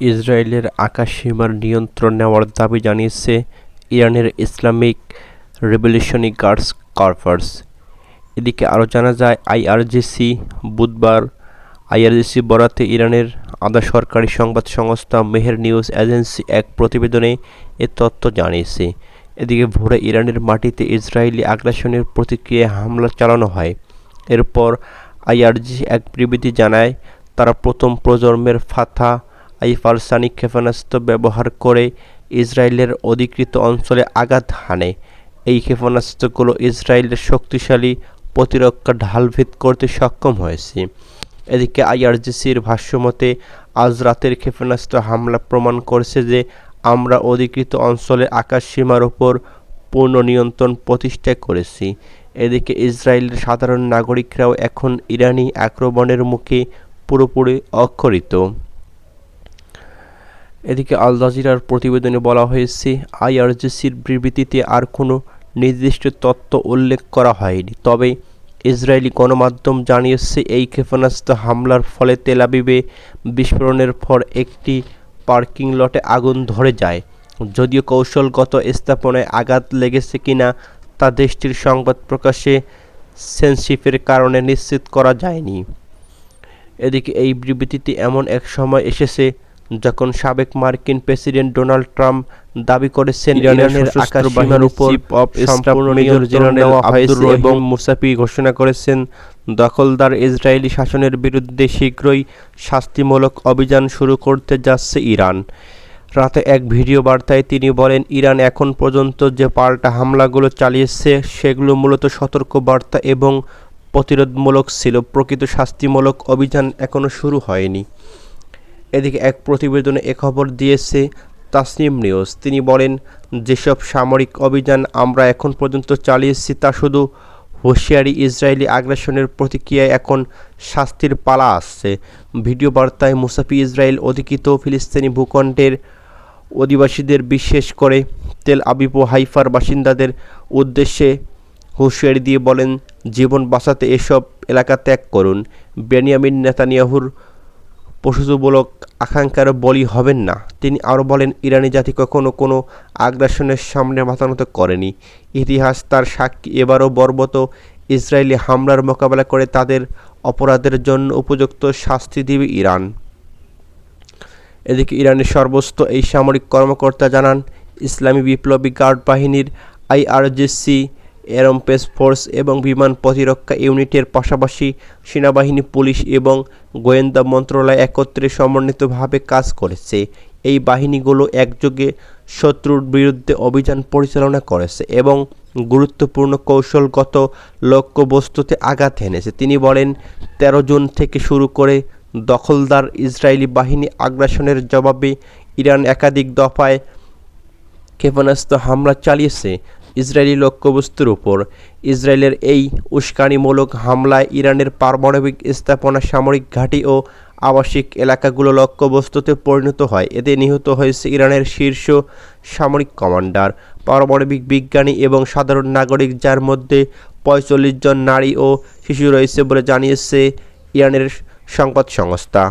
ইসরায়েলের আকাশসীমার নিয়ন্ত্রণ নেওয়ার দাবি জানিয়েছে ইরানের ইসলামিক রেভলিউশনারি গার্ডস কর্পস। এদিকে আরও জানা যায়, আইআরজিসি বুধবার আইআরজিসি বরাতে ইরানের আধা সরকারি সংবাদ সংস্থা মেহের নিউজ এজেন্সি এক প্রতিবেদনে এ তথ্য জানিয়েছে। এদিকে ভোরে ইরানের মাটিতে ইসরায়েলি আগ্রাসনের প্রতিক্রিয়ায় হামলা চালানো হয়। এরপর আইআরজি এক বিবৃতি জানায়, তারা প্রথম প্রজন্মের ফাথা আইফারসানিক ক্ষেপণাস্ত্র ব্যবহার করে ইসরায়েলের অধিকৃত অঞ্চলে আঘাত হানে। এই ক্ষেপণাস্ত্রগুলো ইসরায়েলের শক্তিশালী প্রতিরক্ষা ঢালভেদ করতে সক্ষম হয়েছে। এদিকে আইআরজিসির ভাষ্যমতে, আজ রাতের ক্ষেপণাস্ত্র হামলা প্রমাণ করছে যে আমরা অধিকৃত অঞ্চলে আকাশসীমার ওপর পূর্ণ নিয়ন্ত্রণ প্রতিষ্ঠা করেছি। এদিকে ইসরায়েলের সাধারণ নাগরিকরাও এখন ইরানি আক্রমণের মুখে পুরোপুরি অক্ষরিত। এদিকে আল জাজিরার প্রতিবেদনে বলা হয়েছে, আইআরজিসির বিবৃতিতে আর কোনো নির্দিষ্ট তথ্য উল্লেখ করা হয়নি। তবে ইসরায়েলি গণমাধ্যম জানিয়েছে, এই ক্ষেপণাস্ত্র হামলার ফলে তেলাবিবে বিস্ফোরণের পর একটি পার্কিং লটে আগুন ধরে যায়। যদিও কৌশলগত স্থাপনায় আঘাত লেগেছে কিনা তা দেশটির সংবাদ প্রকাশে সেন্সিফের কারণে নিশ্চিত করা যায়নি। এদিকে এই বিবৃতিটি এমন এক সময় এসেছে যখন সাবেক মার্কিন প্রেসিডেন্ট ডোনাল্ড ট্রাম্প দাবি করেছেন ইরানের আকাশ সীমার উপর সম্পূর্ণ নিয়ন্ত্রণ নেওয়া হয়েছে এবং মুসাফি ঘোষণা করেছেন। দখলদার ইসরায়েলি শাসনের বিরুদ্ধে শীঘ্রই শাস্তিমূলক অভিযান শুরু করতে যাচ্ছে ইরান। রাতে এক ভিডিও বার্তায় তিনি বলেন ইরান এখন পর্যন্ত যে পাল্টা হামলাগুলো চালিয়েছে সেগুলো মূলত সতর্ক বার্তা এবং প্রতিরোধমূলক ছিল। প্রকৃত শাস্তিমূলক অভিযান এখনও শুরু হয়নি। এদিকে এক প্রতিবেদনে এ খবর দিয়েছে তাসনিম নিউজ। তিনি বলেন, যেসব সামরিক অভিযান আমরা এখন পর্যন্ত চালিয়েছি তা শুধু হুঁশিয়ারি ইসরায়েলি আগ্রাসনের প্রতিক্রিয়ায় এখন শাস্তির পালা আসছে। ভিডিও বার্তায় মুসাফি ইসরায়েল অধিকৃত ফিলিস্তিনি ভূখণ্ডের অধিবাসীদের বিশেষ করে তেল আবিব হাইফার বাসিন্দাদের উদ্দেশ্যে হুঁশিয়ারি দিয়ে বলেন, জীবন বাঁচাতে এসব এলাকা ত্যাগ করুন। বেনিয়ামিন নেতানিয়াহুর পশুজমূলক আকাঙ্ক্ষার বলি হবেন না। তিনি আরও বলেন, ইরানি জাতি কখনো কোনো আগ্রাসনের সামনে মাথানত করেনি। ইতিহাস তার সাক্ষী। এবারও বর্বত ইসরায়েলি হামলার মোকাবেলা করে তাদের অপরাধের জন্য উপযুক্ত শাস্তি দিবে ইরান। এদিকে ইরানের সর্বস্ত এই সামরিক কর্মকর্তা জানান, ইসলামী বিপ্লবী গার্ড বাহিনীর আইআরজিসি এরোস্পেস ফোর্স এবং বিমান প্রতিরক্ষা ইউনিটের পাশাপাশি সেনাবাহিনী, পুলিশ এবং গোয়েন্দা মন্ত্রণালয় একত্রে সমন্বিতভাবে কাজ করেছে। এই বাহিনীগুলো একযোগে শত্রুর বিরুদ্ধে অভিযান পরিচালনা করেছে এবং গুরুত্বপূর্ণ কৌশলগত লক্ষ্যবস্তুতে আঘাত এনেছে। তিনি বলেন, তেরো জুন থেকে শুরু করে দখলদার ইসরায়েলি বাহিনী আগ্রাসনের জবাবে ইরান একাধিক দফায় ক্ষেপণাস্ত্র হামলা চালিয়েছে। ইসরায়েলি লক্ষ্যবস্তুর উপর। ইসরায়েলের এই উস্কানিমূলক হামলায় ইরানের পারমাণবিক স্থাপনা, সামরিক ঘাঁটি ও আবাসিক এলাকাগুলো লক্ষ্যবস্তুতে পরিণত হয়। এতে নিহত হয়েছে ইরানের শীর্ষ সামরিক কমান্ডার, পারমাণবিক বিজ্ঞানী এবং সাধারণ নাগরিক, যার মধ্যে পঁয়তাল্লিশ জন নারী ও শিশু রয়েছে বলে জানিয়েছে ইরানের সংবাদ সংস্থা।